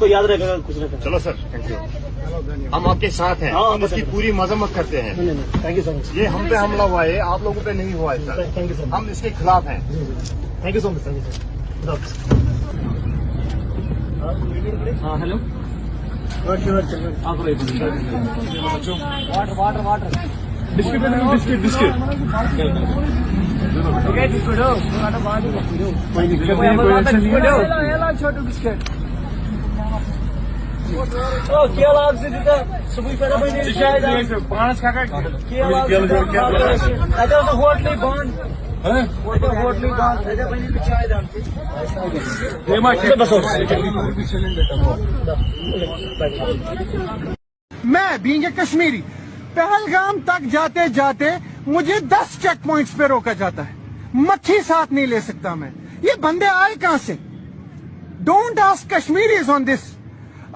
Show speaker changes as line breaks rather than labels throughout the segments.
आपको याद रहेगा कुछ ना
चलो सर थैंक यू हम आपके साथ हैं।
हाँ,
हम इसकी पूरी मजम्मत करते हैं।
नहीं नहीं थैंक यू सो मच
ये हम पे हमला हुआ है आप लोगों पे नहीं हुआ है sir.
Thank you so much
हम इसके खिलाफ हैं।
Thank you so much thank you हाँ hello water water water biscuit
biscuit biscuit. Biscuit.
हो छोटू बिस्किट। केला
काका
बंद होटली बंद
मैं बींग कश्मीरी। पहलगाम तक जाते जाते मुझे 10 चेक पॉइंट्स पे रोका जाता है। मच्छी साथ नहीं ले सकता मैं। ये बंदे आए कहाँ से? Don't ask Kashmiris on this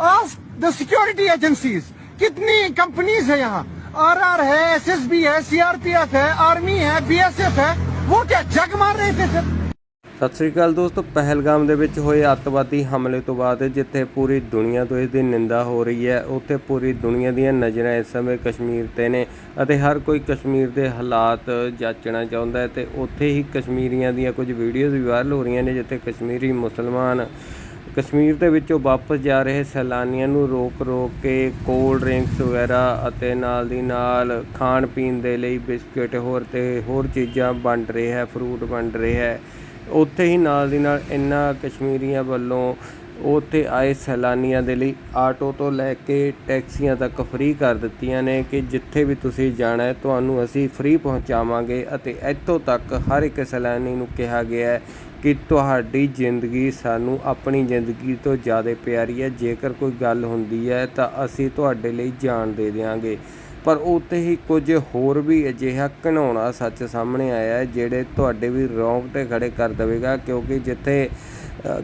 ask the security agencies कितनी कंपनीज है यहाँ आरआर है एसएसबी है सीआरपीएफ है आर्मी है बीएसएफ है वो क्या जग मार रहे थे सर
ਸਤਿ ਸ੍ਰੀ ਅਕਾਲ ਦੋਸਤੋ ਪਹਿਲਗਾਮ ਦੇ ਵਿੱਚ ਹੋਏ ਅੱਤਵਾਦੀ ਹਮਲੇ ਤੋਂ ਬਾਅਦ ਜਿੱਥੇ ਪੂਰੀ ਦੁਨੀਆ ਤੋਂ ਇਸ ਦੀ ਨਿੰਦਾ ਹੋ ਰਹੀ ਹੈ ਉੱਥੇ ਪੂਰੀ ਦੁਨੀਆ ਦੀਆਂ ਨਜ਼ਰਾਂ ਇਸ ਸਮੇਂ ਕਸ਼ਮੀਰ ਤੇ ਨੇ ਅਤੇ ਹਰ ਕੋਈ ਕਸ਼ਮੀਰ ਦੇ ਹਾਲਾਤ ਜਾਂਚਣਾ ਚਾਹੁੰਦਾ ਹੈ ਤੇ ਉੱਥੇ ਹੀ ਕਸ਼ਮੀਰੀਆਂ ਦੀਆਂ ਕੁਝ ਵੀਡੀਓਜ਼ ਵੀ ਵਾਇਰਲ ਹੋ ਰਹੀਆਂ ਨੇ ਜਿੱਥੇ ਕਸ਼ਮੀਰੀ ਮੁਸਲਮਾਨ ਕਸ਼ਮੀਰ ਦੇ ਵਿੱਚੋਂ ਵਾਪਸ ਜਾ ਰਹੇ ਸੈਲਾਨੀਆਂ ਨੂੰ ਰੋਕ ਰੋਕ ਕੇ ਕੋਲਡ ਡਰਿੰਕਸ ਵਗੈਰਾ ਅਤੇ ਨਾਲ ਦੀ ਨਾਲ ਖਾਣ ਪੀਣ ਦੇ ਲਈ ਬਿਸਕੁਟ ਹੋਰ ਤੇ ਹੋਰ ਚੀਜ਼ਾਂ ਵੰਡ ਰਹੇ ਹੈ ਫਰੂਟ ਵੰਡ ਰਹੇ ਹੈ। ਉੱਥੇ ਹੀ ਨਾਲ ਦੀ ਨਾਲ ਇਨ੍ਹਾਂ ਕਸ਼ਮੀਰੀਆਂ ਵੱਲੋਂ ਉੱਥੇ ਆਏ ਸੈਲਾਨੀਆਂ ਦੇ ਲਈ ਆਟੋ ਤੋਂ ਲੈ ਕੇ ਟੈਕਸੀਆਂ ਤੱਕ ਫ੍ਰੀ ਕਰ ਦਿੱਤੀਆਂ ਨੇ ਕਿ ਜਿੱਥੇ ਵੀ ਤੁਸੀਂ ਜਾਣਾ ਹੈ, ਤੁਹਾਨੂੰ ਅਸੀਂ ਫ੍ਰੀ ਪਹੁੰਚਾਵਾਂਗੇ ਅਤੇ ਇੱਥੋਂ ਤੱਕ ਹਰ ਇੱਕ ਸੈਲਾਨੀ ਨੂੰ ਕਿਹਾ ਗਿਆ ਹੈ ਕਿ ਤੁਹਾਡੀ ਜ਼ਿੰਦਗੀ ਸਾਨੂੰ ਆਪਣੀ ਜ਼ਿੰਦਗੀ ਤੋਂ ਜ਼ਿਆਦਾ ਪਿਆਰੀ ਹੈ। ਜੇਕਰ ਕੋਈ ਗੱਲ ਹੁੰਦੀ ਹੈ ਤਾਂ ਅਸੀਂ ਤੁਹਾਡੇ ਲਈ ਜਾਨ ਦੇ ਦਿਆਂਗੇ। ਪਰ ਉੱਥੇ ਹੀ ਕੁਝ ਹੋਰ ਵੀ ਅਜਿਹਾ ਘਿਨਾਉਣਾ ਸੱਚ ਸਾਹਮਣੇ ਆਇਆ ਹੈ, ਜਿਹੜੇ ਤੁਹਾਡੇ ਵੀ ਰੌਂਗਟੇ ਖੜੇ ਕਰ ਦੇਵੇਗਾ, ਕਿਉਂਕਿ ਜਿੱਥੇ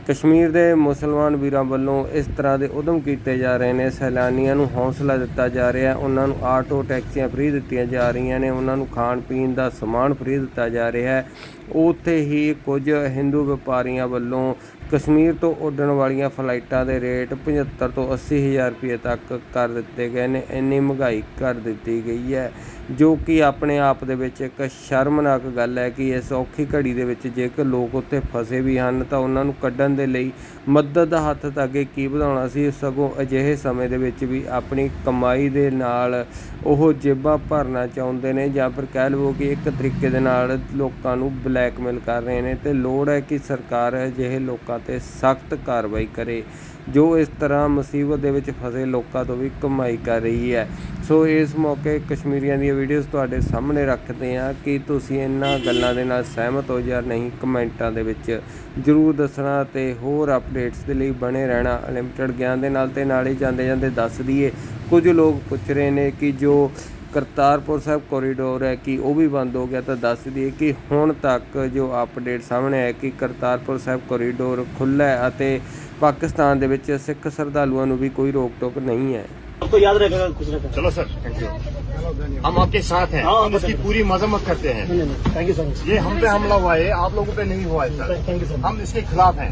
ਕਸ਼ਮੀਰ ਦੇ ਮੁਸਲਮਾਨ ਵੀਰਾਂ ਵੱਲੋਂ ਇਸ ਤਰ੍ਹਾਂ ਦੇ ਉਦਮ ਕੀਤੇ ਜਾ ਰਹੇ ਨੇ। ਸੈਲਾਨੀਆਂ ਨੂੰ ਹੌਸਲਾ ਦਿੱਤਾ ਜਾ ਰਿਹਾ। ਉਹਨਾਂ ਨੂੰ ਆਟੋ ਟੈਕਸੀਆਂ ਫ੍ਰੀ ਦਿੱਤੀਆਂ ਜਾ ਰਹੀਆਂ ਨੇ। ਉਹਨਾਂ ਨੂੰ ਖਾਣ ਪੀਣ ਦਾ ਸਮਾਨ ਫ੍ਰੀ ਦਿੱਤਾ ਜਾ ਰਿਹਾ ਹੈ। ਉੱਥੇ ਹੀ ਕੁਝ ਹਿੰਦੂ ਵਪਾਰੀਆਂ ਵੱਲੋਂ ਕਸ਼ਮੀਰ ਤੋਂ ਉੱਡਣ ਵਾਲੀਆਂ ਫਲਾਈਟਾਂ ਦੇ ਰੇਟ 75 ਤੋਂ 80 ਹਜ਼ਾਰ ਰੁਪਏ ਤੱਕ ਕਰ ਦਿੱਤੇ ਗਏ ਨੇ। ਇੰਨੀ ਮਹਿੰਗਾਈ ਕਰ ਦਿੱਤੀ ਗਈ ਹੈ, ਜੋ ਕਿ ਆਪਣੇ ਆਪ ਦੇ ਵਿੱਚ ਇੱਕ ਸ਼ਰਮਨਾਕ ਗੱਲ ਹੈ ਕਿ ਇਸ ਔਖੀ ਘੜੀ ਦੇ ਵਿੱਚ ਜੇਕਰ ਲੋਕ ਉੱਥੇ ਫਸੇ ਵੀ ਹਨ, ਤਾਂ ਉਹਨਾਂ ਨੂੰ ਕੱਢਣ ਦੇ ਲਈ ਮਦਦ ਦਾ ਹੱਥ ਤਾਂ ਅੱਗੇ ਕੀ ਵਧਾਉਣਾ ਸੀ, ਸਗੋਂ ਅਜਿਹੇ ਸਮੇਂ ਦੇ ਵਿੱਚ ਵੀ ਆਪਣੀ ਕਮਾਈ ਦੇ ਨਾਲ ਉਹ ਜੇਬਾਂ ਭਰਨਾ ਚਾਹੁੰਦੇ ਨੇ ਜਾਂ ਫਿਰ ਕਹਿ ਲਵੋ ਕਿ ਇੱਕ ਤਰੀਕੇ ਦੇ ਨਾਲ ਲੋਕਾਂ ਨੂੰ ਬਲੈਕਮੇਲ ਕਰ ਰਹੇ ਨੇ ਤੇ ਲੋੜ ਹੈ ਕਿ ਸਰਕਾਰ ਅਜਿਹੇ ਲੋਕਾਂ ਤੇ ਸਖਤ ਕਾਰਵਾਈ ਕਰੇ, ਜੋ ਇਸ ਤਰ੍ਹਾਂ ਮੁਸੀਬਤ ਦੇ ਵਿੱਚ ਫਸੇ ਲੋਕਾਂ ਤੋਂ ਵੀ ਕਮਾਈ ਕਰ ਰਹੀ ਹੈ। ਸੋ ਇਸ ਮੌਕੇ ਕਸ਼ਮੀਰੀਆਂ ਦੀਆਂ ਵੀਡੀਓਜ਼ ਤੁਹਾਡੇ ਸਾਹਮਣੇ ਰੱਖਦੇ ਹਾਂ ਕਿ ਤੁਸੀਂ ਇਹਨਾਂ ਗੱਲਾਂ ਦੇ ਨਾਲ ਸਹਿਮਤ ਹੋ ਜਾਂ ਨਹੀਂ ਕਮੈਂਟਾਂ ਦੇ ਵਿੱਚ ਜਰੂਰ ਦੱਸਣਾ ਤੇ ਹੋਰ ਅਪਡੇਟਸ ਦੇ ਲਈ ਬਣੇ ਰਹਿਣਾ ਅਨਲਿਮਟਿਡ ਗਿਆਨ ਦੇ ਨਾਲ ਤੇ ਨਾਲ ਹੀ ਜਾਂਦੇ ਜਾਂਦੇ ਦੱਸ ਦਈਏ। ਕੁਝ ਲੋਕ ਪੁੱਛ ਰਹੇ ਨੇ ਕਿ ਜੋ ਕਰਤਾਰਪੁਰ ਸਾਹਿਬ ਕੋਰੀਡੋਰ ਹੈ ਕਿ ਉਹ ਵੀ ਬੰਦ ਹੋ ਗਿਆ ਤਾਂ ਦੱਸ ਦਈਏ ਕਿ ਹੁਣ ਤੱਕ ਜੋ ਅਪਡੇਟ ਸਾਹਮਣੇ ਆਇਆ ਕਿ ਕਰਤਾਰਪੁਰ ਸਾਹਿਬ ਕੋਰੀਡੋਰ ਖੁੱਲ੍ਹਾ ਹੈ ਅਤੇ ਪਾਕਿਸਤਾਨ ਦੇ ਵਿੱਚ ਸਿੱਖ ਸ਼ਰਧਾਲੂਆਂ ਨੂੰ ਵੀ ਕੋਈ ਰੋਕ ਟੋਕ ਨਹੀਂ ਹੈ
आपको याद रहेगा कुछ ना
चलो सर थैंक यू हम आपके साथ हैं
हाँ,
हम इसकी पूरी मजम्मत करते हैं
नहीं नहीं थैंक यू सो मच
ये हम पे हमला हुआ है आप लोगों पे नहीं हुआ है sir
thank you so much
हम इसके खिलाफ हैं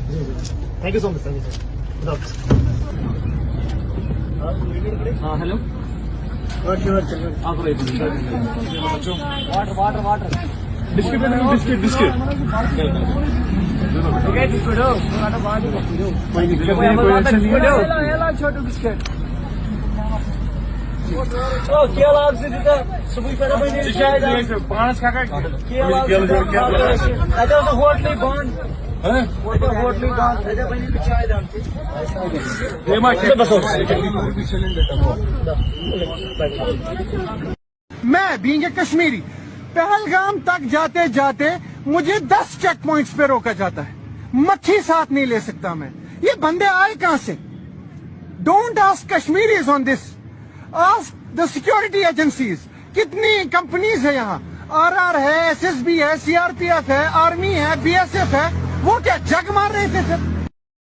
thank you so much thank you हाँ हेलो आप water water water
biscuit biscuit biscuit
biscuit हो
कोई दिक्कत नहीं कोई टेंशन नहीं
छोटू बिस्किट ओ केला आपसे देता सुबह पहले बनी शायद
पांच काका
केला आता होटली बंद
मैं बींग कश्मीरी पहलगाम तक जाते जाते मुझे 10 चेक पॉइंट्स पे रोका जाता है। मच्छी साथ नहीं ले सकता मैं। ये बंदे आए कहाँ से? Don't ask Kashmiris on this ask the security agencies कितनी कंपनीज़ है यहाँ? आरआर है एसएसबी है सीआरपीएफ है आर्मी है बीएसएफ है। Look at Jagmar Racism.